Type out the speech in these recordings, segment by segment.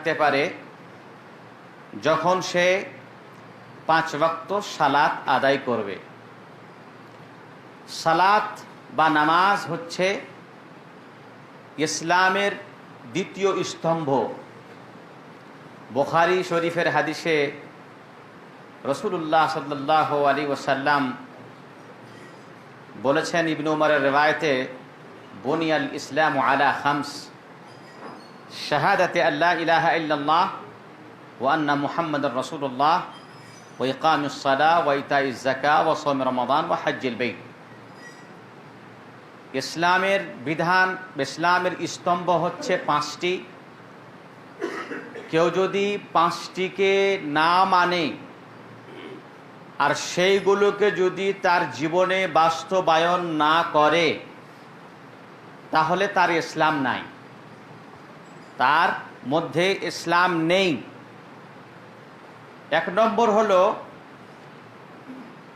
থাকতে পারে যখন সে পাঁচ ওয়াক্ত সালাত আদায় করবে। সালাত বা নামাজ হচ্ছে ইসলামের দ্বিতীয় স্তম্ভ। বোখারি শরীফের হাদিসে রসুল্লাহ সাল্লাহ আলী ওসাল্লাম বলেছেন, ইবনু উমরের রেওয়ায়তে, বনিয়াল ইসলাম আলা খামস। শাহাদাতে আল্লাহ ইলাহা ইল্লাল্লাহ ওয়ান্না মুহাম্মদ রসুল্লাহ ওইকাম সালা ওয়াইতা ইজাকা ও সোম রমাদান ও হাজ্জিল বেই ইসলামের বিধান, ইসলামের স্তম্ভ হচ্ছে পাঁচটি। কেউ যদি পাঁচটিকে না মানে আর সেইগুলোকে যদি তার জীবনে বাস্তবায়ন না করে, তাহলে তার ইসলাম নাই। তার মধ্যে ইসলাম নেই। এক নম্বর হলো,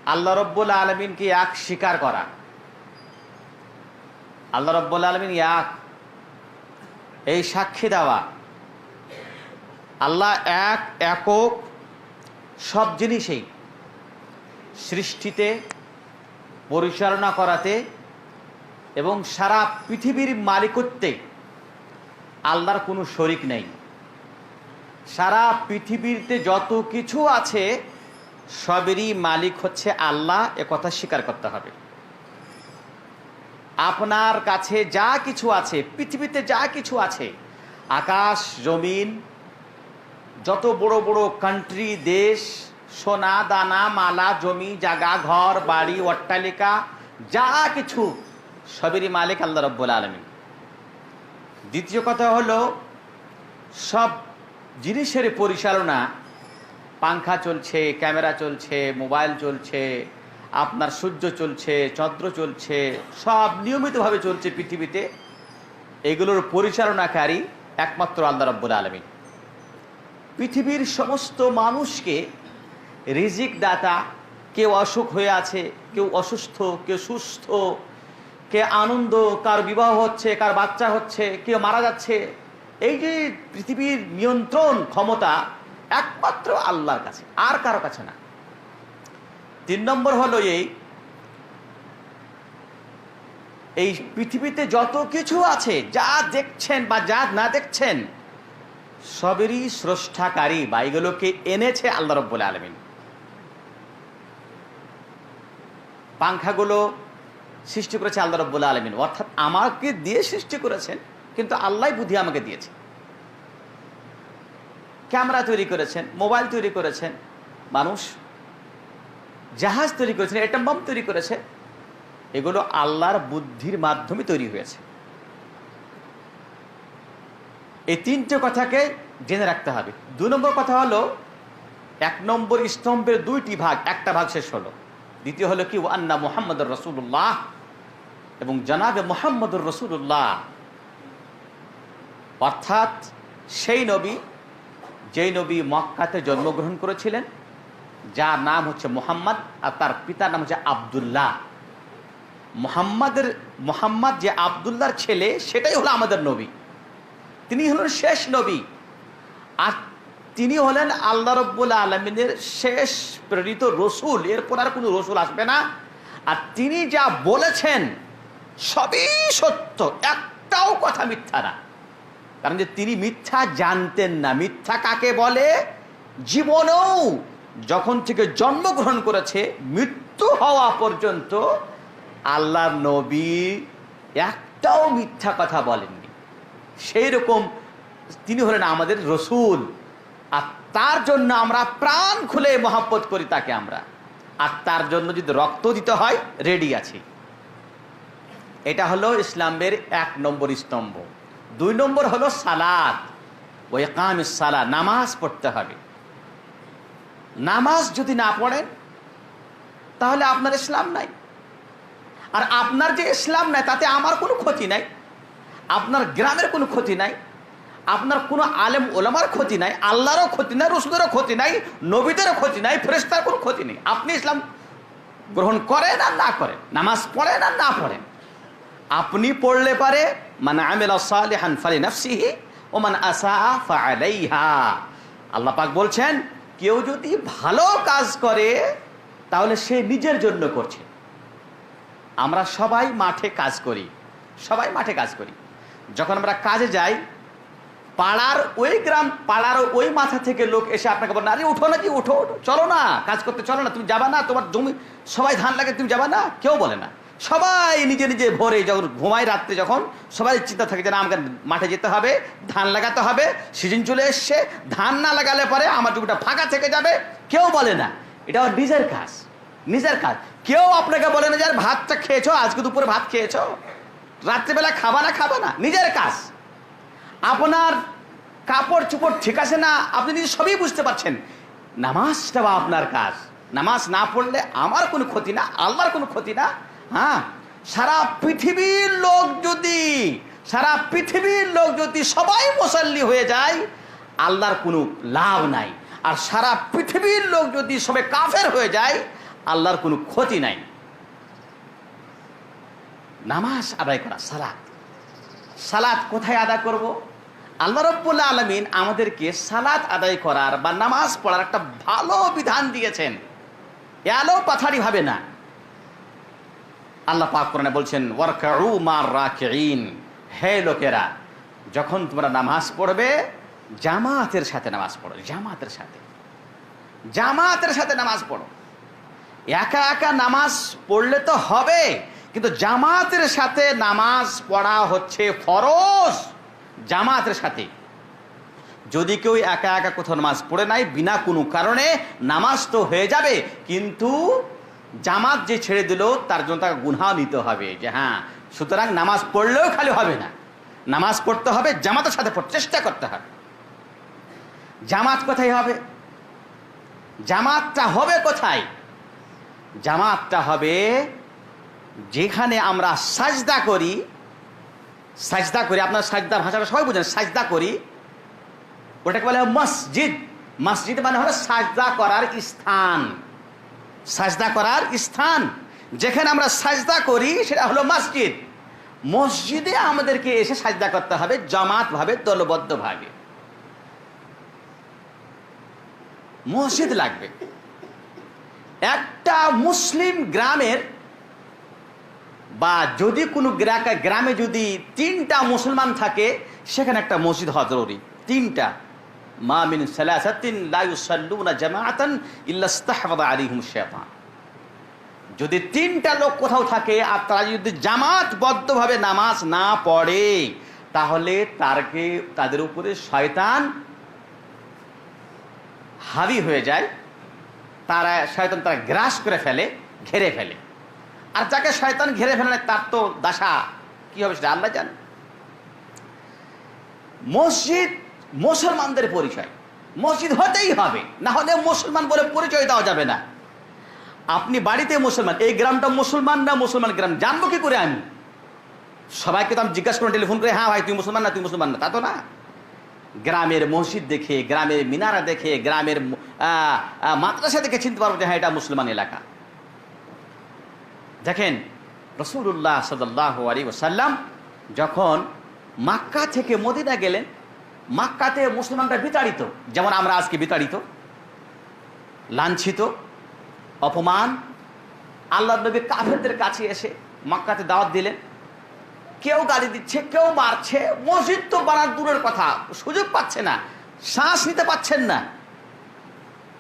আল্লাহ রব্বুল আলমিনকে এক স্বীকার করা। আল্লাহ রব্বুল আলমিন এক। এই সাক্ষী দেওয়া। আল্লাহ এক, একক, সব জিনিসেই সৃষ্টিতে, পরিচালনা করাতে এবং সারা পৃথিবীর মালিকত্বে আল্লাহর কোনো শরিক নেই। সারা পৃথিবীতে যত কিছু আছে, সবেরই মালিক হচ্ছে আল্লাহ কথা স্বীকার করতে হবে। আপনার কাছে যা কিছু আছে, পৃথিবীতে যা কিছু আছে, আকাশ, জমিন, যত বড় বড় কান্ট্রি দেশ, সোনা, দানা, মালা, জমি জাগা ঘর, বাড়ি, অট্টালিকা, যা কিছু, সবেরই মালিক আল্লাহ রব্বুল আলমী দ্বিতীয় কথা হলো, সব জিনিসের পরিচালনা, পাংখা চলছে, ক্যামেরা চলছে, মোবাইল চলছে, আপনার সূর্য চলছে, চন্দ্র চলছে, সব নিয়মিতভাবে চলছে পৃথিবীতে। এগুলোর পরিচালনাকারী একমাত্র আল্লাহ রব্বুল আলমী পৃথিবীর সমস্ত মানুষকে রিজিক দাতা কেউ অসুখ হয়ে আছে, কেউ অসুস্থ, কেউ সুস্থ কে আনন্দ, কার বিবাহ হচ্ছে, কার বাচ্চা হচ্ছে কেউ মারা যাচ্ছে, এই যে পৃথিবীর নিয়ন্ত্রণ ক্ষমতা একমাত্র আল্লাহর কাছে, আর কারও কাছে না। তিন নম্বর হলো এই এই পৃথিবীতে যত কিছু আছে, যা দেখছেন বা যা না দেখছেন, সবেরই স্রষ্টাকারী বা এগুলোকে এনেছে আল্লাহ রব্বুল আলমিন। পাংখাগুলো সৃষ্টি করেছে আল্লাহ রব্বুল আলমিন। অর্থাৎ আমাকে দিয়ে সৃষ্টি করেছেন, কিন্তু আল্লাহ বুদ্ধি আমাকে দিয়েছে। ক্যামেরা তৈরি করেছেন, মোবাইল তৈরি করেছেন, মানুষ জাহাজ তৈরি করেছেন এটম বম তৈরি করেছে, এগুলো আল্লাহর বুদ্ধির মাধ্যমে তৈরি হয়েছে। এই তিনটে কথাকে জেনে রাখতে হবে। দু নম্বর কথা হলো, এক নম্বর স্তম্ভের দুইটি ভাগ, একটা ভাগ শেষ হলো। দ্বিতীয় হলো কি আন্না মোহাম্মদ রসুল্লাহ এবং জানাবে মোহাম্মদুর রসুল্লাহ অর্থাৎ সেই নবী, যেই নবী মক্কাতে জন্মগ্রহণ করেছিলেন, যার নাম হচ্ছে মোহাম্মদ আর তার পিতার নাম হচ্ছে আবদুল্লাহ। মোহাম্মদের, মোহাম্মদ যে আবদুল্লাহর ছেলে, সেটাই হলো আমাদের নবী। তিনি হলেন শেষ নবী। আর তিনি হলেন আল্লাহ রব্বুল আলমিনের শেষ প্রেরিত রসুল। এরপর আর কোনো রসুল আসবে না। আর তিনি যা বলেছেন সবই সত্য, একটাও কথা মিথ্যা না। কারণ যে তিনি মিথ্যা জানতেন না, মিথ্যা কাকে বলে? জীবনেও যখন থেকে জন্মগ্রহণ করেছে, মৃত্যু হওয়া পর্যন্ত আল্লাহ নবী একটাও মিথ্যা কথা বলেননি। সেই রকম তিনি হলেন আমাদের রসুল, আর তার জন্য আমরা প্রাণ খুলে মহাব্বত করি তাকে আমরা। আর তার জন্য যদি রক্ত দিতে হয়, রেডি আছি। এটা হলো ইসলামের এক নম্বর স্তম্ভ। দুই নম্বর হলো সালাদ ওই কাম সালা নামাজ পড়তে হবে। নামাজ যদি না পড়েন, তাহলে আপনার ইসলাম নাই। আর আপনার যে ইসলাম নাই, তাতে আমার কোনো ক্ষতি নাই। আপনার গ্রামের কোনো ক্ষতি নাই। আপনার কোনো আলেম ওলামার ক্ষতি নাই, আল্লাহরও ক্ষতি নাই রসুদেরও ক্ষতি নাই, নবীদেরও ক্ষতি নাই ফেরেস্তার কোনো ক্ষতি নেই। আপনি ইসলাম গ্রহণ করেন আর না করেন? নামাজ পড়েন আর না পড়েন? আপনি পড়লে পারে মানে আমেলা সালেহান ফালি নাফসিহি ওমান আসা ফালাইহা আল্লাহ পাক বলছেন, কেউ যদি ভালো কাজ করে, তাহলে সে নিজের জন্য করছে। আমরা সবাই মাঠে কাজ করি, সবাই মাঠে কাজ করি। যখন আমরা কাজে যাই, পাড়ার ওই গ্রাম, পাড়ার ওই মাথা থেকে লোক এসে আপনাকে বলেন আরে উঠো নাকি, উঠো উঠো, চলো না, কাজ করতে চলো না, তুমি যাবা না, তোমার জমি, সবাই ধান লাগে, তুমি যাবা না? কেউ বলে না। সবাই নিজে নিজে ভোরে যখন ঘুমায় রাত্রে যখন সবাই চিন্তা থাকে যে না, আমাকে মাঠে যেতে হবে, ধান লাগাতে হবে সিজন চলে এসছে, ধান না লাগালে পরে আমার জমিটা ফাঁকা থেকে যাবে, কেউ বলে না। এটা ওর নিজের কাজ নিজের কাজ। কেউ আপনাকে বলে না যে, আর ভাতটা খেয়েছো? আজকে দুপুরে ভাত খেয়েছো? রাত্রিবেলা খাবা না খাবা না, নিজের কাজ। আপনার কাপড় চুপড় ঠিক আছে না, আপনি নিজে সবই বুঝতে পারছেন। নামাজটা বা আপনার কাজ। নামাজ না পড়লে আমার কোনো ক্ষতি না, আল্লাহর কোনো ক্ষতি না। হ্যাঁ? সারা পৃথিবীর লোক যদি, সারা পৃথিবীর লোক যদি সবাই মুসল্লি হয়ে যায়, আল্লাহর কোনো লাভ নাই। আর সারা পৃথিবীর লোক যদি সবাই কাফের হয়ে যায়, আল্লাহর কোনো ক্ষতি নাই। নামাজ আদায় করা সালাদ সালাদ কোথায় আদায় করব? আল্লাহ রব্বুল্লাহ আলমিন আমাদেরকে সালাদ আদায় করার বা নামাজ পড়ার একটা ভালো বিধান দিয়েছেন। এলো পাথারি ভাবে না। আল্লাহ পাক কোরআনে বলছেন, ওয়ারকাউ মার রাকিন হে লোকেরা, যখন তোমরা নামাজ পড়বে, জামাতের সাথে নামাজ পড়ো, জামাতের সাথে। জামাতের সাথে নামাজ পড়ো। একা একা নামাজ পড়লে তো হবে, কিন্তু জামাতের সাথে নামাজ পড়া হচ্ছে ফরজ, জামাতের সাথে। যদি কেউ একা একা কোথাও নামাজ পড়ে নাই, বিনা কোনো কারণে নামাজ তো হয়ে যাবে, কিন্তু জামাত যে ছেড়ে দিল, তার জন্য তাকে গুনহাও নিতে হবে যে হ্যাঁ সুতরাং নামাজ পড়লেও খালি হবে না। নামাজ পড়তে হবে, জামাতের সাথে চেষ্টা করতে হবে। জামাত কোথায় হবে? জামাতটা হবে কোথায়? জামাতটা হবে যেখানে আমরা সাজদা করি সাজদা করি, আপনার সাজদার ভাষাটা সবাই বুঝেন, সাজদা করি, ওটাকে বলে মসজিদ। মসজিদ মানে হলো সাজদা করার স্থান। সাজদা করার স্থান। যেখানে আমরা সাজদা করি, সেটা হলো মসজিদ। মসজিদে আমাদেরকে এসে সাজদা করতে হবে জামাত ভাবে দলবদ্ধ ভাবে মসজিদ লাগবে। একটা মুসলিম গ্রামের বা যদি কোনো গ্রামে যদি তিনটা মুসলমান থাকে, সেখানে একটা মসজিদ হওয়া জরুরি। তিনটা। মা মিন যদি তিনটা লোক কোথাও থাকে আর তারা যদি জামাতবদ্ধভাবে নামাজ না পড়ে, তাহলে তারকে তাদের উপরে শয়তান হাবি হয়ে যায়, তারা শয়তান তারা গ্রাস করে ফেলে, ঘেরে ফেলে। আর যাকে শয়তান ঘেরে ফেলে, তার তো দাসা কি হবে সেটা আল্লাহ জান। মসজিদ মুসলমানদের পরিচয়। মসজিদ হতেই হবে, না হলে মুসলমান বলে পরিচয় দেওয়া যাবে না। আপনি বাড়িতে মুসলমান, এই গ্রামটা মুসলমান না মুসলমান গ্রাম, জানব কি করে আমি? সবাইকে তো আমি জিজ্ঞাসা করুন টেলিফোন করে হ্যাঁ ভাই, তুই মুসলমান না, তুই মুসলমান না? তা তো না। গ্রামের মসজিদ দেখে, গ্রামের মিনারা দেখে, গ্রামের মাদ্রাসা দেখে চিনতে পারব যে হ্যাঁ এটা মুসলমান এলাকা। দেখেন রসুল্লাহ সাল্লাহ আলী ওসাল্লাম যখন মাক্কা থেকে মদিনা গেলেন মাক্কাতে মুসলমানরা বিতাড়িত, যেমন আমরা আজকে বিতাড়িত, লাঞ্ছিত, অপমান। আল্লাহ নবী কাফেরদের কাছে এসে মাক্কাতে দাওয়াত দিলেন। কেউ গালি দিচ্ছে, কেউ মারছে, মসজিদ তো বানার দূরের কথা, সুযোগ পাচ্ছে না, শ্বাস নিতে পাচ্ছেন না।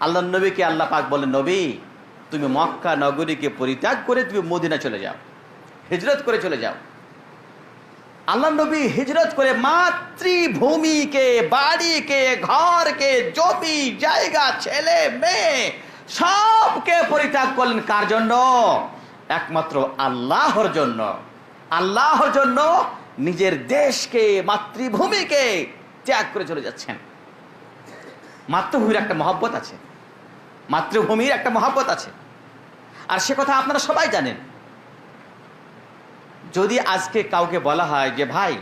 আল্লাহ নবীকে আল্লাহ পাক বলেন, নবী, তুমি মক্কা নগরীকে পরিত্যাগ করে তুমি মদিনা চলে যাও, হিজরত করে চলে যাও। আল্লাহ নবী হিজরত করে মাতৃভূমিকে, বাড়িকে, ঘরকে, জমি, জায়গা, ছেলে, মেয়ে সবকে পরিত্যাগ করলেন কার জন্য? একমাত্র আল্লাহর জন্য। আল্লাহর জন্য নিজের দেশকে, মাতৃভূমিকে ত্যাগ করে চলে যাচ্ছেন। মাতৃভূমির একটা মহব্বত আছে। মাতৃভূমির একটা মহব্বত আছে। আর সে কথা আপনারা সবাই জানেন। যদি আজকে কাউকে বলা হয় যে, ভাই,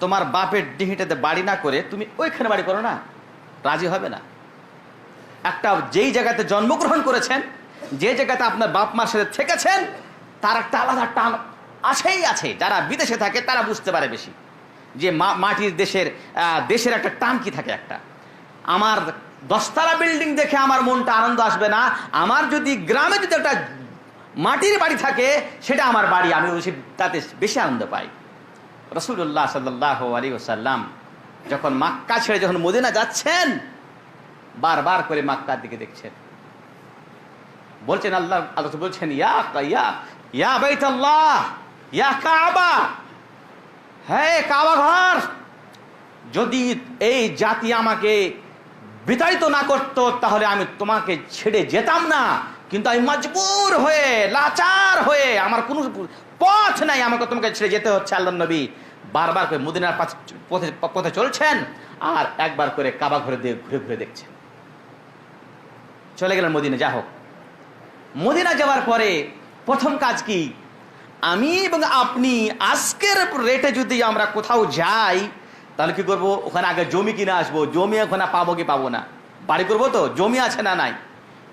তোমার বাপের ডিহিটাতে বাড়ি না করে তুমি ওইখানে বাড়ি করো না। রাজি হবে না। একটা যেই জায়গাতে জন্মগ্রহণ করেছেন, যে জায়গাতে আপনার বাপ মার সাথে থেকেছেন, তার একটা আলাদা টান আছেই আছে। যারা বিদেশে থাকে, তারা বুঝতে পারে বেশি যে মাটির দেশের দেশের একটা টান কি থাকে একটা। আমার দশতলা বিল্ডিং দেখে আমার মনটা আনন্দ আসবে না। আমার যদি গ্রামে যদি একটা মাটির বাড়ি থাকে, সেটা আমার বাড়ি, আমি তাতে বেশি আনন্দ পাই। রসুল্লাহ সাল্লাহ আলী ওসাল্লাম যখন মাক্কা ছেড়ে যখন মদিনা যাচ্ছেন, বারবার করে মাক্কার দিকে দেখছেন। বলছেন আল্লাহ আল্লাহ বলছেন, ইয়া ইয়া ইয়া ইয়া হ্যাঁ ঘর, যদি এই জাতি আমাকে বিতাড়িত না করতো, তাহলে আমি তোমাকে ছেড়ে যেতাম না। কিন্তু আমি মজবুর হয়ে, লাচার হয়ে, আমার কোনো পথ নাই আমাকে তোমাকে ছেড়ে যেতে হচ্ছে আল্লাহ নবী। বারবার করে মদিনার পথে পথে চলছেন আর একবার করে কাবা ঘরে দিয়ে ঘুরে ঘুরে দেখছেন। চলে গেলেন মদিনা, যা হোক। মদিনা যাওয়ার পরে প্রথম কাজ কি? আমি এবং আপনি আজকের রেটে যদি আমরা কোথাও যাই, তাহলে কি করব? ওখানে আগে জমি কিনে আসব। জমি ওখানে পাবো কি পাবো না? বাড়ি করব তো? জমি আছে না নাই?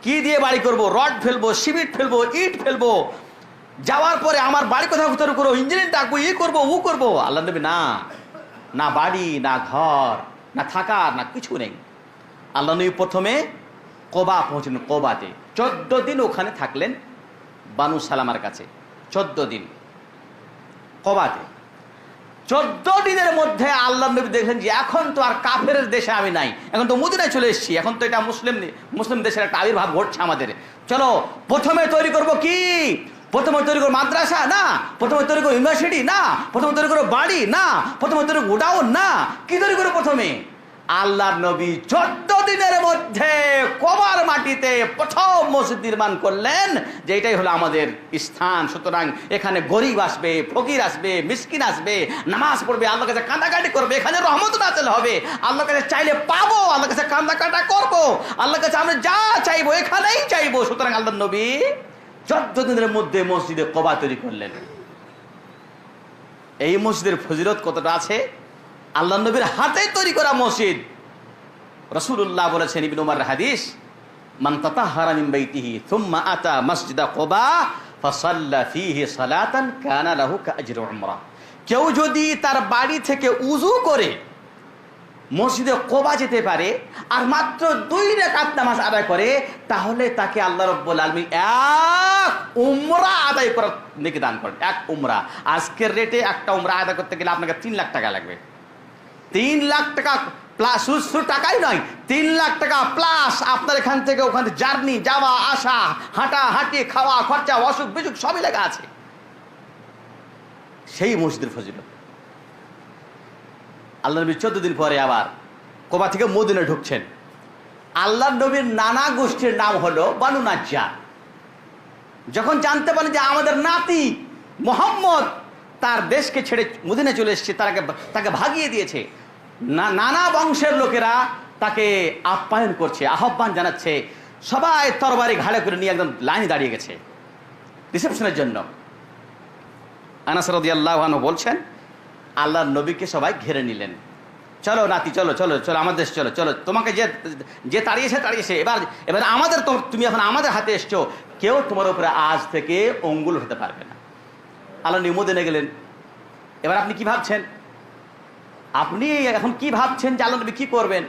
কি দিয়ে বাড়ি করব? রড ফেলব, সিমেন্ট ফেলব, ইট ফেলব। যাওয়ার পরে আমার বাড়ি কোথাও তৈরি করব ইঞ্জিনিয়ার ডাকবো, ই করব ও করব। আল্লাহ নবী, না না বাড়ি, না ঘর, না থাকার, না কিছু নেই। আল্লাহ নবী প্রথমে কোবা পৌঁছলেন কোবাতে। চোদ্দ দিন ওখানে থাকলেন বানু সালামার কাছে। চোদ্দ দিন কবাতে। চোদ্দ দিনের মধ্যে আল্লাহ নবী দেখলেন যে এখন তো আর কাফের দেশে আমি নাই। এখন তো মদিনায় চলে এসেছি। এখন তো এটা মুসলিম মুসলিম দেশের একটা আবির্ভাব ঘটছে আমাদের। চলো, প্রথমে তৈরি করব কি? প্রথমে তৈরি করব মাদ্রাসা? না। প্রথমে তৈরি করব ইউনিভার্সিটি? না। প্রথমে তৈরি করব বাড়ি? না। প্রথমে তৈরি গোডাউন? না। কি তৈরি করব প্রথমে? আল্লাহর নবী চোদ্দ দিনের মধ্যে কবার মাটিতে প্রথম মসজিদ নির্মাণ করলেন, যে এটাই হলো আমাদের স্থান। সুতরাং এখানে গরিব আসবে, ফকির আসবে, মিসকিন আসবে, নামাজ পড়বে আল্লাহ কাছে কান্দাকাটি করবে, এখানে রহমত নাচল হবে। আল্লাহ কাছে চাইলে পাবো আল্লাহ কাছে কান্দাকাটা করব। আল্লাহ কাছে আমরা যা চাইব, এখানেই চাইব। সুতরাং আল্লাহ নবী চোদ্দ দিনের মধ্যে মসজিদে কবা তৈরি করলেন। এই মসজিদের ফজিলত কতটা আছে? আল্লাহ নবীর হাতে তৈরি করা মসজিদ। রসুল্লাহ বলেছেন, ইবিন হাদিস, মান তাতাহারা মিন বাইতিহি আতা মসজিদা কোবা ফাসাল্লা ফিহি সালাতান কানা লাহু কাজরু উমরা। কেউ যদি তার বাড়ি থেকে উজু করে মসজিদে কোবা যেতে পারে আর মাত্র দুই রেখাত নামাজ আদায় করে, তাহলে তাকে আল্লাহ রব্বুল আলমী এক উমরা আদায় করার নাকি দান করেন। এক উমরা। আজকের রেটে একটা উমরা আদায় করতে গেলে আপনাকে তিন লাখ টাকা লাগবে। তিন লাখ টাকা প্লাস শুধু টাকাই নয়, তিন লাখ টাকা প্লাস আপনার এখান থেকে ওখানে জার্নি যাওয়া, আসা, হাঁটা, হাঁটি, খাওয়া, খরচা, অসুখ বিসুখ সবই লেখা আছে। সেই মসজিদের ফজিল আল্লাহ নবী চোদ্দ দিন পরে আবার কোবা থেকে মদিনে ঢুকছেন। আল্লাহ নবীর নানা গোষ্ঠীর নাম হলো বানু নাজ্জা যখন জানতে পারেন যে আমাদের নাতি মোহাম্মদ তার দেশকে ছেড়ে মদিনে চলে এসেছে তাকে তাকে ভাগিয়ে দিয়েছে। না, নানা বংশের লোকেরা তাকে আপ্যায়ন করছে, আহ্বান জানাচ্ছে। সবাই তরবারি ঘাড়ে করে নিয়ে একদম লাইনে দাঁড়িয়ে গেছে। রিসেপশনের জন্য। আনাসরদি আল্লাহ বলছেন, আল্লাহর নবীকে সবাই ঘিরে নিলেন। চলো নাতি, চলো চলো চলো আমাদের দেশ চলো চলো। তোমাকে যে যে তাড়িয়েছে তাড়িয়েছে। এবার এবার আমাদের তুমি এখন আমাদের হাতে এসছো। কেউ তোমার উপরে আজ থেকে অঙ্গুল হতে পারবে না। আল্লাহ নিমোদিনে গেলেন। এবার আপনি কি ভাবছেন? আপনি এখন কি ভাবছেন যে আল্লাহ নবী কি করবেন?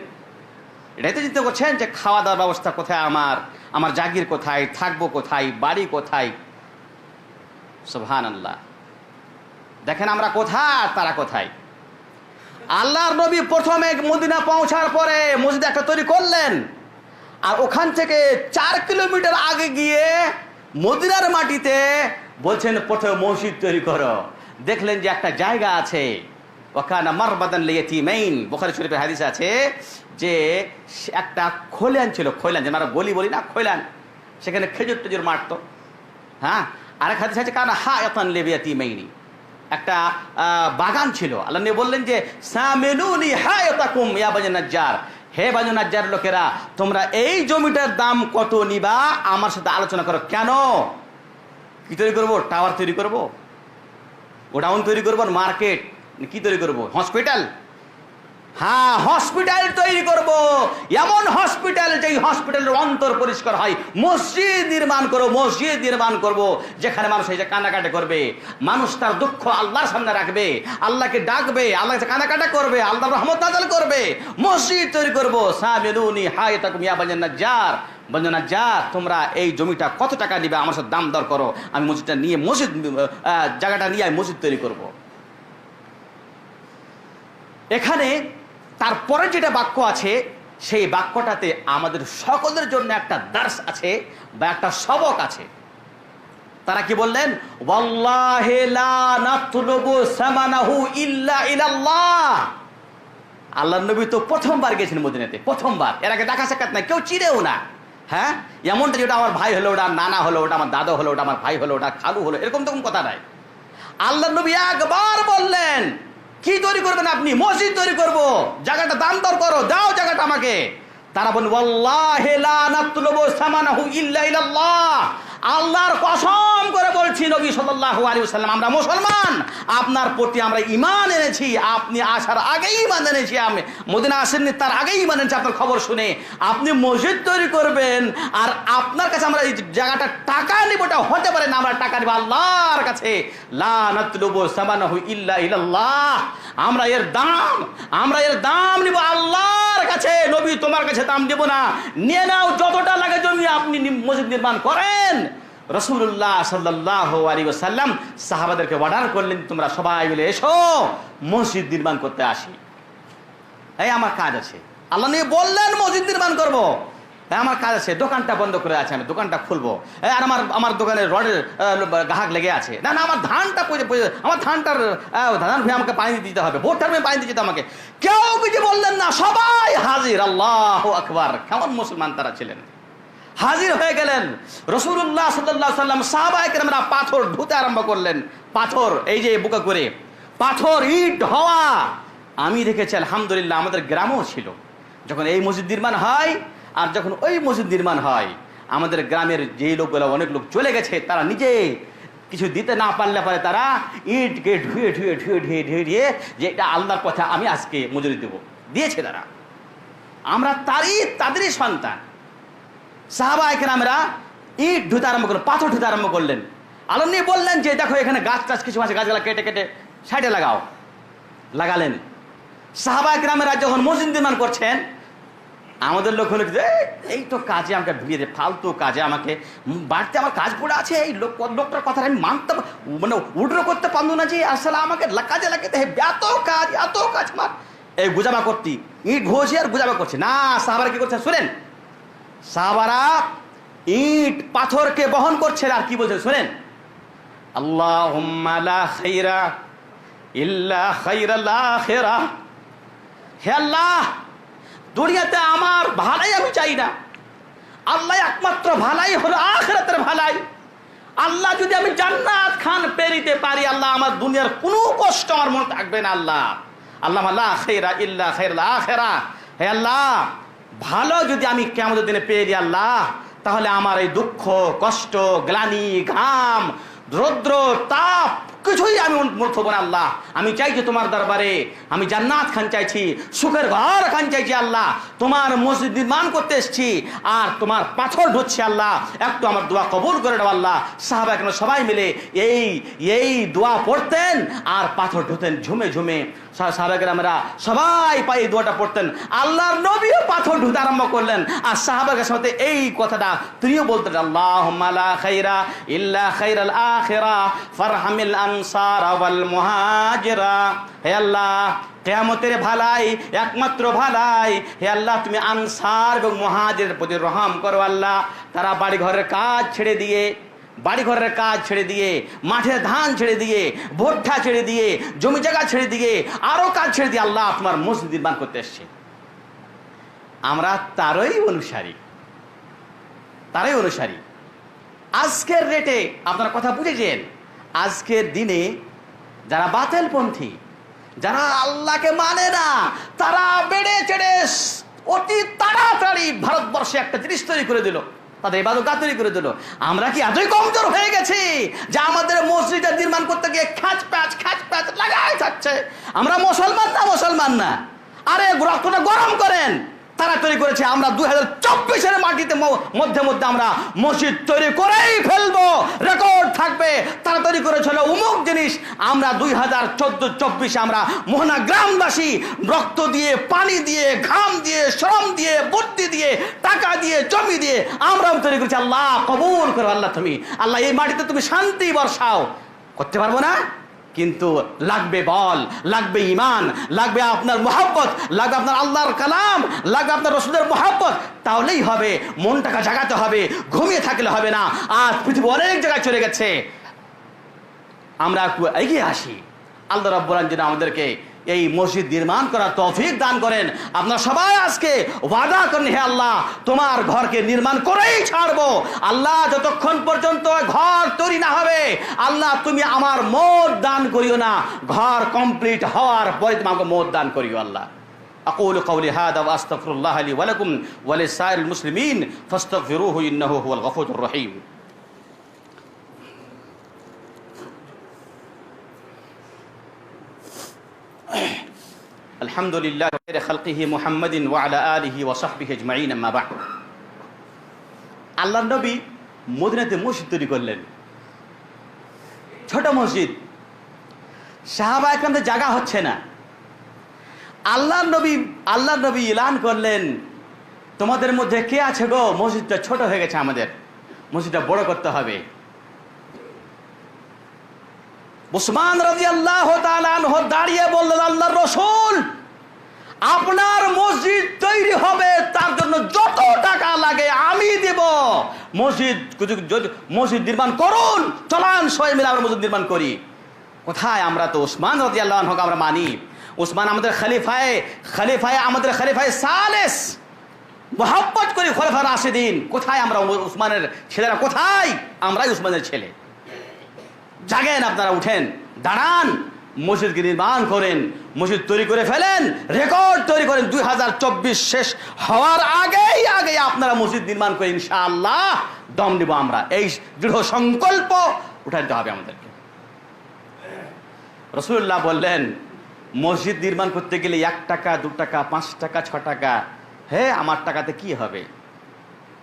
এটাই তো চিন্তা করছেন যে খাওয়া দাওয়ার ব্যবস্থা কোথায় আমার? আমার জাগির কোথায়? থাকব কোথায়? বাড়ি কোথায়? সোহান আল্লাহ দেখেন আমরা কোথায় তারা কোথায়। আল্লাহর নবী প্রথমে মদিনা পৌঁছার পরে মসজিদ একটা তৈরি করলেন। আর ওখান থেকে চার কিলোমিটার আগে গিয়ে মদিনার মাটিতে বলছেন প্রথমে মসজিদ তৈরি করো। দেখলেন যে একটা জায়গা আছে ওখানে মারবাদান লিয়েছি মেইন বোখারি শরীফের হাদিস আছে যে, একটা খৈলান ছিল, খৈলান, যেন আমরা গলি বলি না, খৈলান। সেখানে খেজুর টেজুর মারতো। হ্যাঁ? আরেক হাদিস আছে কারণ হা এতন লেবিয়াতি মেইনি একটা বাগান ছিল। আল্লাহ নবী বললেন যে, সামেলুনি হায়াতাকুম ইয়া বাজে নাজ্জার। হে বাজে নাজ্জার লোকেরা, তোমরা এই জমিটার দাম কত নিবা? আমার সাথে আলোচনা করো। কেন? কি তৈরি করব? টাওয়ার তৈরি করব? গোডাউন তৈরি করব মার্কেট? কি তৈরি করব? হসপিটাল? হ্যাঁ হসপিটাল তৈরি করব। এমন হসপিটাল যেই হসপিটালের অন্তর পরিষ্কার হয়। মসজিদ নির্মাণ করো মসজিদ নির্মাণ করব। যেখানে মানুষ এসে কান্নাকাটা করবে। মানুষ তার দুঃখ আল্লাহর সামনে রাখবে। আল্লাহকে ডাকবে আল্লাহ কান্নাকাটা করবে আল্লাহ রহমত করবে। মসজিদ তৈরি করব। সামিলুনি হাই তাকুম ইয়া বাজান্না বঞ্জনা যা তোমরা এই জমিটা কত টাকা নিবে আমার সাথে দাম দর করো। আমি মসজিদটা নিয়ে মসজিদ জায়গাটা নিয়ে আমি মসজিদ তৈরি করব। এখানে তারপরে যেটা বাক্য আছে, সেই বাক্যটাতে আমাদের সকলের জন্য একটা দার্স আছে বা একটা সবক আছে। তারা কি বললেন? আল্লাহ নবী তো প্রথমবার গেছেন মদিনাতে, প্রথমবার। এর আগে দেখা সাক্ষাৎ না কেউ চিনেও না। হ্যাঁ? এমনটা যেটা আমার ভাই হলো ওটা, নানা হলো ওটা, আমার দাদা হলো ওটা, আমার ভাই হলো ওটা, খালু হলো, এরকম তখন কথা নাই। আল্লাহ নবী একবার বললেন, কি তৈরি করবেন আপনি? মসজিদ তৈরি করব। জায়গাটা দান দর করো, দাও জায়গাটা আমাকে। তারা বলেন আল্লাহর কসম করে বলছি, নবী সাল্লাল্লাহু আলাইহি ওয়াসাল্লাম, আমরা মুসলমান। আপনার প্রতি আমরা ঈমান এনেছি, আপনি আসার আগেই ঈমান এনেছি আমি। মদিনা আসেননি, তার আগেই ঈমান এনেছি, আপনার খবর শুনে। আপনি মসজিদ তৈরি করবেন, আর আপনার কাছে আমরা এই জায়গাটা টাকা নিব ওটা হতে পারে না, আমরা টাকা নিব আল্লাহর কাছে। লা নাতলুবু সামানাহু ইল্লা ইলাল্লাহ। আমরা এর দাম, আমরা এর দাম নিব আল্লাহর কাছে। নবী, তোমার কাছে দাম দেব না। নিয়ে নাও, যতটা লাগে জমি আপনি মসজিদ নির্মাণ করেন। রসুল্লাহ সাল্লাহ আলী সাল্লাম সাহাবাদেরকে অর্ডার করলেন তোমরা সবাই মিলে এসো মসজিদ নির্মাণ করতে আসি। এই আমার কাজ আছে। আল্লাহ নিয়ে বললেন মসজিদ নির্মাণ করব। আমার কাজ আছে দোকানটা বন্ধ করে আছে আমি দোকানটা খুলবো। আর আমার আমার দোকানে রডের আহ, গ্রাহক লেগে আছে। না না আমার ধানটা আমার ধানটার ধান ভুঁয়ে আমাকে পানি দিতে হবে ভোট টাইমে পানি দিতে আমাকে। কেউ কিছু বললেন না সবাই হাজির আল্লাহ আকবার। কেমন মুসলমান তারা ছিলেন? হাজির হয়ে গেলেন। রসুল্লাহ সাল্লাহ সাল্লাম সাহাবাহিক আমরা পাথর ধুতে আরম্ভ করলেন। পাথর, এই যে বুকা করে। পাথর ইট, হওয়া। আমি দেখেছি, আলহামদুলিল্লাহ, আমাদের গ্রামও ছিল। যখন এই মসজিদ নির্মাণ হয় আর যখন ওই মসজিদ নির্মাণ হয়, আমাদের গ্রামের যেই লোকগুলো, অনেক লোক চলে গেছে, তারা নিজে কিছু দিতে না পারলে পরে তারা ইটকে ঢুয়ে ঢুয়ে ঢুয়ে ঢুয়ে ঢুয়ে ঢুয়ে যে এটা আল্লাহর কথা আমি আজকে মজুরি দেবো। দিয়েছে তারা। আমরা তারই, তাদেরই সন্তান। সাহাবা একরামরা ইট ধুতে আরম্ভ করলেন পাথর ধুতে আরম্ভ করলেন। আলম নিয়ে বললেন যে দেখো এখানে গাছ টাছ কিছু আছে গাছগুলা কেটে কেটে সাইডে লাগাও। লাগালেন। সাহাবা একরামেরা যখন মসজিদ নির্মাণ করছেন আমাদের লোক হলো "এই, তো কাজে আমাকে ঢুকিয়ে দে ফালতু কাজে আমাকে বাড়তে আমার কাজ পড়ে আছে এই লোক লোকটার কথা আমি মানতে মানে উড্রো করতে পারল না যে আসলে আমাকে কাজে লাগাতে এত কাজ এত কাজ আমার এই গুজামা করতি ইট ঘষি আর গুজামা করছে। না সাহাবারা কি করছে শুনেন সাহাবারা ইট, পাথরকে বহন করছে আর কি বলছে শুনেন। আল্লাহ খাইরা ইল্লা আখিরা। হে আল্লাহ, দুনিয়াতে আমার ভালাই আমি চাই না। আল্লাহ একমাত্র ভালাই হলো আখেরাতের ভালাই। আল্লাহ যদি আমি জান্নাত খান পেরিতে পারি, আল্লাহ আমার দুনিয়ার কোনো কষ্ট আমার মনে থাকবে না, আল্লাহ। আল্লাহ আল্লাহ খেরা ইল্লা খেরা আখেরা। হে আল্লাহ ভালো যদি আমি কেমন দিনে পেয়ে দিই আল্লাহ, তাহলে আমার এই দুঃখ, কষ্ট, গ্লানি, ঘাম, রৌদ্র, তাপ, কিছুই আমি মূর্খ না আল্লাহ। আমি চাইছি তোমার দরবারে, আমি জান্নাত খান চাইছি, সুখের ঘর খান চাইছি আল্লাহ। তোমার মসজিদ নির্মাণ করতে এসেছি, আর তোমার পাথর ঢুকছে আল্লাহ। একটু আমার দোয়া কবুল করে দাও আল্লাহ। সাহাবা এখন সবাই মিলে এই এই দোয়া পড়তেন, আর পাথর ঢুতেন ঝুমে ঝুমে। সাহাবাগেরামেরা সবাই পায়ে দোয়াটা পড়তেন। আল্লাহর নবীও পাথর ঢুতে আরম্ভ করলেন। আর সাহাবাগের সাথে এই কথাটা তিনিও বলতেন আল্লাহ মালা খাইরা ইল্লা খাইরাল আখিরা, ফারহামিল আনসার ওয়াল মুহাজিরা। হে আল্লাহ, কেয়ামতের ভালাই, একমাত্র ভালাই। হে আল্লাহ, তুমি আনসার এবং মহাজের প্রতি রহম করো আল্লাহ। তারা বাড়ি ঘরের কাজ ছেড়ে দিয়ে বাড়ি ঘরের কাজ ছেড়ে দিয়ে, মাঠে ধান ছেড়ে দিয়ে, ভোট্টা ছেড়ে দিয়ে, জমি জায়গা ছেড়ে দিয়ে, আরও কাজ ছেড়ে দিয়ে আল্লাহ আপনার মসজিদ নির্মাণ করতে এসছে। আমরা তারই অনুসারী। তারই অনুসারী। আজকের রেটে আপনার কথা বুঝেছেন? আজকের দিনে যারা বাতেলপন্থী, যারা আল্লাহকে মানে না, তারা বেড়ে চেড়ে অতি তাড়াতাড়ি ভারতবর্ষে একটা জিনিস তৈরি করে দিল। তাদের এবার গাতরি করে দিল। আমরা কি এতই কমজোর হয়ে গেছি যা আমাদের মসজিদটা নির্মাণ করতে গিয়ে খাঁচ প্যাচ খাঁচ প্যাচ লাগাই থাকছে আমরা মুসলমান না মুসলমান না। আরে, রক্তটা গরম করেন। তারা তৈরি করেছে, আমরা দুই হাজার চব্বিশের মাটিতে মধ্যে মধ্যে আমরা মসজিদ তৈরি করেই ফেলব। রেকর্ড থাকবে। তারা তৈরি করেছিল উমুক জিনিস। আমরা দুই হাজার চোদ্দ চব্বিশে আমরা মোহনা গ্রামবাসী রক্ত দিয়ে, পানি দিয়ে, ঘাম দিয়ে, শ্রম দিয়ে, বুদ্ধি দিয়ে, টাকা দিয়ে, জমি দিয়ে আমরা তৈরি করেছি। আল্লাহ কবুল করো, আল্লাহ তুমি। আল্লাহ এই মাটিতে তুমি শান্তি বর্ষাও। করতে পারব না? কিন্তু লাগবে বল, লাগবে ইমান লাগবে আপনার মোহাব্বত, লাগবে আপনার আল্লাহর কালাম, লাগবে আপনার রসুলের মোহাব্বত। তাহলেই হবে, মনটাকে জাগাতে হবে, ঘুমিয়ে থাকলে হবে না। আজ পৃথিবী অনেক জায়গায় চলে গেছে। আমরা এগিয়ে আসি। আল্লাহ রব্বুল যেন আমাদেরকে এই মসজিদ নির্মাণ করার তৌফিক দান করেন আপনারা সবাই আজকে ওয়াদা করেন হে আল্লাহ তোমার ঘরকে নির্মাণ করেই ছাড়বো আল্লাহ যতক্ষণ পর্যন্ত ঘর তৈরি না হবে আল্লাহ তুমি আমার মত দান করিও না ঘর কমপ্লিট হওয়ার পরে তুমি আমাকে মত দান করিও আল্লাহ أقول قولي هذا وأستغفر الله لي ولكم ولسائر المسلمين فاستغفروه إنه هو الغفور الرحيم জাগা হচ্ছে না। আল্লাহ নবী আল্লাহ নবী ইলান করলেন, তোমাদের মধ্যে কে আছে গো? মসজিদটা ছোট হয়ে গেছে আমাদের। মসজিদটা বড় করতে হবে। উসমান রাজি আল্লাহ দাঁড়িয়ে বললেন আল্লাহ রসুল, আপনার মসজিদ তৈরি হবে, তার জন্য যত টাকা লাগে আমি দেব। মসজিদ মসজিদ নির্মাণ করুন, চলান, সবাই মিলে আমরা মসজিদ নির্মাণ করি। কোথায় আমরা তো উসমান রাজি আল্লাহ আমরা মানি? উসমান আমাদের খালিফায় খালিফায় আমাদের খালিফায় সালেস। মোহাব্বত করি খলিফা রাশেদিন। কোথায় আমরা উসমানের ছেলেরা? কোথায়? আমরাই উসমানের ছেলে। জাগেন আপনারা, উঠেন, দাঁড়ান মসজিদকে নির্মাণ করেন, মসজিদ তৈরি করে ফেলেন, রেকর্ড তৈরি করেন, দুই হাজার চব্বিশ শেষ হওয়ার আগেই আগে আপনারা মসজিদ নির্মাণ করে ইনশাআল্লাহ দম দিব আমরা। এই দৃঢ় সংকল্প উঠাইতে হবে আমাদেরকে। রসুল্লাহ বললেন, মসজিদ নির্মাণ করতে গেলে এক টাকা, দু টাকা, পাঁচ টাকা, ছ টাকা, হে, আমার টাকাতে কি হবে?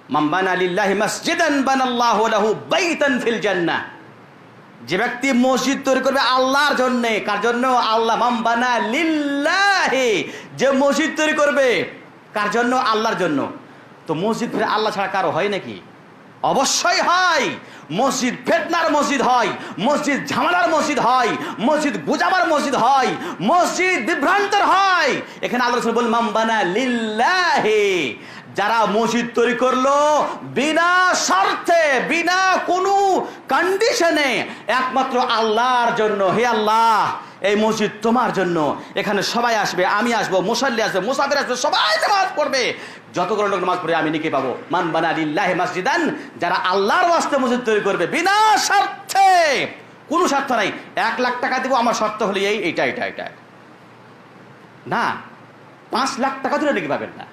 মাম্বানা লিল্লাহি মসজিদান বানাল্লাহু লাহু বাইতান ফিল জান্নাহ। যে ব্যক্তি মসজিদ তৈরি করবে আল্লাহর জন্য, কার জন্য? আল্লাহ মাম্বানা লিল্লাহি। যে মসজিদ তৈরি করবে, কার জন্য? আল্লাহর জন্য। তো মসজিদ ফিরে আল্লাহ ছাড়া কারও হয় নাকি? অবশ্যই হয়। মসজিদ ফেতনার মসজিদ হয়, মসজিদ ঝামেলার মসজিদ হয়, মসজিদ বুঝাবার মসজিদ হয়, মসজিদ বিভ্রান্তর হয়। এখানে আল্লাহ বল মাম্বানা লিল্লাহি। যারা মসজিদ তৈরি করল বিনা স্বার্থে বিনা কোনো কন্ডিশনে একমাত্র আল্লাহর জন্য। হে আল্লাহ, এই মসজিদ তোমার জন্য। এখানে সবাই আসবে, আমি আসব, মুসাল্লি আসবে, মুসাফির আসবে, সবাই নামাজ পড়বে। যতগুলো লোক নামাজ পড়ে আমি নিকে পাবো। মান বানা লিল্লাহ মসজিদান, যারা আল্লাহর ওয়াস্তে মসজিদ তৈরি করবে বিনা স্বার্থে কোনো স্বার্থ নাই। এক লাখ টাকা দিব, আমার শর্ত হলে এই, এইটা এটা এটা না, পাঁচ লাখ টাকা দিলে নাকি পাবেন না।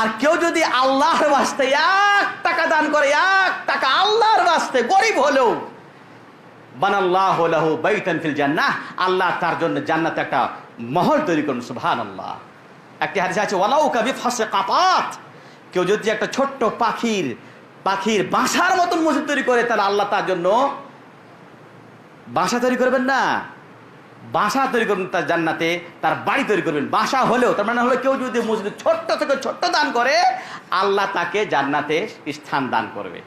আর কেউ যদি আল্লাহর বাস্তে এক টাকা দান করে, এক টাকা আল্লাহর বাস্তে গরিব হলেও, বানাল্লাহ লাহু বাইতান ফিল জান্নাহ, আল্লাহ তার জন্য জান্নাতে একটা মহল তৈরি করুন, সুবহানাল্লাহ। একটি হাদিস আছে, ওয়ালাউ কাপাত। কেউ যদি একটা ছোট্ট পাখির পাখির বাসার মতন মসজিদ তৈরি করে, তাহলে আল্লাহ তার জন্য বাসা তৈরি করবেন না। বাসা তৈরি করবেন তার জান্নাতে, তার বাড়ি তৈরি করবেন। বাসা হলেও, তার মানে হলো কেউ যদি মসজিদে ছোট্ট থেকে ছোট্ট দান করে, আল্লাহ তাকে জান্নাতে স্থান দান করবে।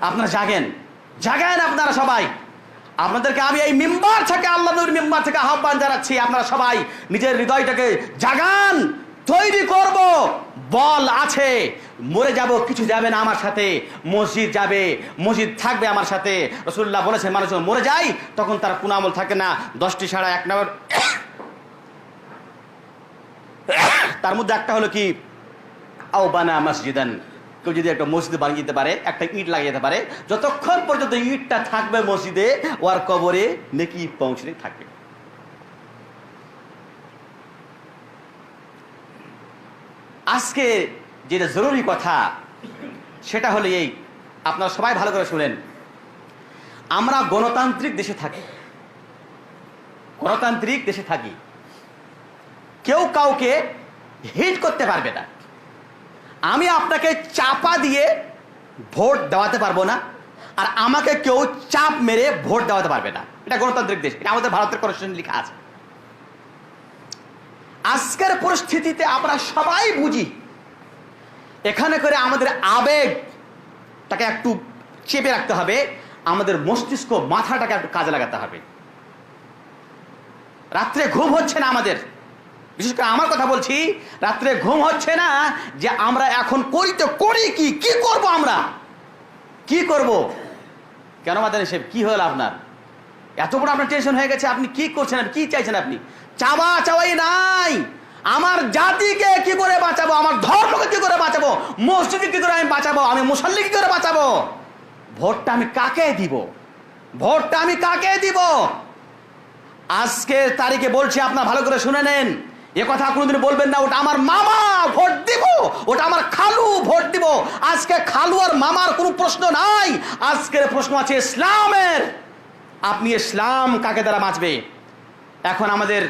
আপনারা জাগেন। জাগেন আপনারা সবাই। আপনাদেরকে আমি এই মেম্বার থেকে, আল্লাহ মেম্বার থেকে আহ্বান জানাচ্ছি, আপনারা সবাই নিজের হৃদয়টাকে জাগান। তৈরি করব। বল আছে। মরে যাব, কিছু যাবে না আমার সাথে। মসজিদ যাবে, মসজিদ থাকবে আমার সাথে। রসুল্লাহ বলেছেন মানুষ মরে যায়, তখন তার কোনো আমল থাকে না। দশটি সাড়া, এক নম্বর। তার মধ্যে একটা হলো কি? আও বানা মসজিদান। কেউ যদি একটা মসজিদ বানিয়ে দিতে পারে, একটা ইট লাগিয়ে দিতে পারে, যতক্ষণ পর্যন্ত ইটটা থাকবে মসজিদে, ওর কবরে নেকি পৌঁছতে থাকবে আজকে যেটা জরুরি কথা, সেটা হলো এই। আপনারা সবাই ভালো করে শুনেন। আমরা গণতান্ত্রিক দেশে থাকি। গণতান্ত্রিক দেশে থাকি। কেউ কাউকে হিট করতে পারবে না। আমি আপনাকে চাপা দিয়ে ভোট দেওয়াতে পারব না, আর আমাকে কেউ চাপ মেরে ভোট দেওয়াতে পারবে না। এটা গণতান্ত্রিক দেশ। এটা আমাদের ভারতের কনস্টিটিউশন লেখা আছে। আজকের পরিস্থিতিতে আমরা সবাই বুঝি। এখানে করে আমাদের আবেগটাকে একটু চেপে রাখতে হবে, আমাদের মস্তিষ্ক মাথাটাকে একটু কাজে লাগাতে হবে। রাত্রে ঘুম হচ্ছে না আমাদের। বিশেষ করে আমার কথা বলছি, রাত্রে ঘুম হচ্ছে না যে আমরা এখন করি তো করি কি কি করব আমরা? কি করব? কেন মাদান সাহেব, কি হলো আপনার? এত বড় আপনার টেনশন হয়ে গেছে, আপনি কি করছেন, কি চাইছেন আপনি? চাওয়া চাওয়াই নাই। আমার জাতিকে কি করে বাঁচাবো? আমার ধর্মকে কি করে বাঁচাবো? মসজিদকে কি করে আমি বাঁচাবো? আমি মুসল্লি কি করে বাঁচাবো? ভোটটা আমি কাকে দিব? ভোটটা আমি কাকে দিব? আজকের তারিখে বলছি, আপনার ভালো করে শুনে নেন। এ কথা কোনোদিন বলবেন না, ওটা আমার মামা ভোট দিব, ওটা আমার খালু ভোট দিব। আজকে খালু আর মামার কোনো প্রশ্ন নাই। আজকের প্রশ্ন আছে ইসলামের। আপনি ইসলাম কাকে দ্বারা বাঁচবে? এখন আমাদের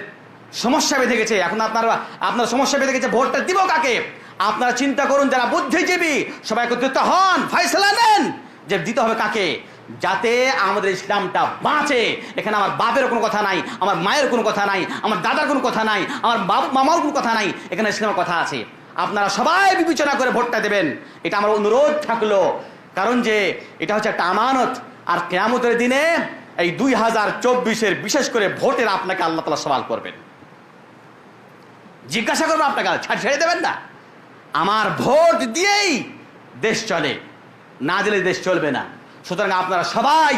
সমস্যা বেঁধে গেছে। এখন আপনারা আপনার সমস্যা বেঁধে গেছে, ভোটটা দিব কাকে? আপনারা চিন্তা করুন, যারা বুদ্ধিজীবী, সবাই একত্রিত হন, ফয়সলা নেন। যে দিতে হবে কাকে? যাতে আমাদের ইসলামটা বাঁচে। এখানে আমার বাপের কোনো কথা নাই, আমার মায়ের কোনো কথা নাই, আমার দাদার কোনো কথা নাই, আমার বাবু মামার কোনো কথা নাই, এখানে ইসলামের কথা আছে। আপনারা সবাই বিবেচনা করে ভোটটা দেবেন। এটা আমার অনুরোধ থাকল। কারণ যে এটা হচ্ছে একটা আমানত। আর কেয়ামতের দিনে এই দুই হাজার চব্বিশের বিশেষ করে ভোটের আপনাকে আল্লাহ তালা সওয়াল করবেন। জিজ্ঞাসা করব আপনাকে ছাড় দেবেন না। আমার ভোট দিয়েই দেশ চলে। না দিলে দেশ চলবে না। সুতরাং আপনারা সবাই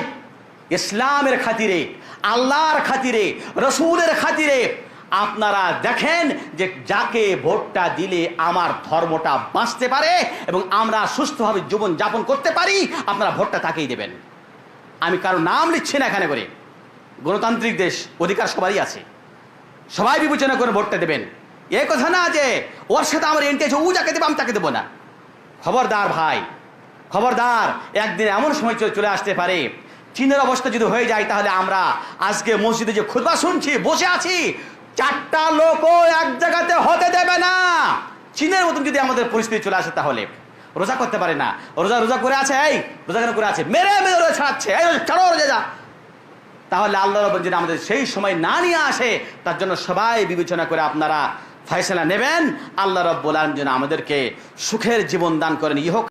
ইসলামের খাতিরে, আল্লাহর খাতিরে, রসুলের খাতিরে আপনারা দেখেন যে যাকে ভোটটা দিলে আমার ধর্মটা বাঁচতে পারে এবং আমরা সুস্থভাবে জীবন যাপন করতে পারি, আপনারা ভোটটা তাকেই দেবেন। আমি কারও নাম লিখছি না এখানে করে। গণতান্ত্রিক দেশ অধিকার সবারই আছে। সবাই বিবেচনা করে ভোটটা দেবেন। এ কথা না যে ওর সাথে আমার এনটি আছে ও যাকে দেবো আমি তাকে দেবো না খবরদার ভাই খবরদার একদিন এমন সময় চলে- আসতে পারে চীনের অবস্থা যদি হয়ে যায় তাহলে আমরা আজকে মসজিদে যে খুদবা শুনছি বসে আছি চারটা লোকও এক জায়গাতে হতে দেবে না চীনের মতন যদি আমাদের পরিস্থিতি চলে আসে তাহলে রোজা করতে পারে না রোজা রোজা করে আছে এই রোজা কেন করে আছে মেরে মেরে রোজা ছাড়াচ্ছে এই রোজা যা তাহলে আল্লাহ রব যদি আমাদের সেই সময় না নিয়ে আসে, তার জন্য সবাই বিবেচনা করে আপনারা ফয়সলা নেবেন। আল্লাহ রব্বুল আলম যেন আমাদেরকে সুখের জীবন দান করেন। ইহক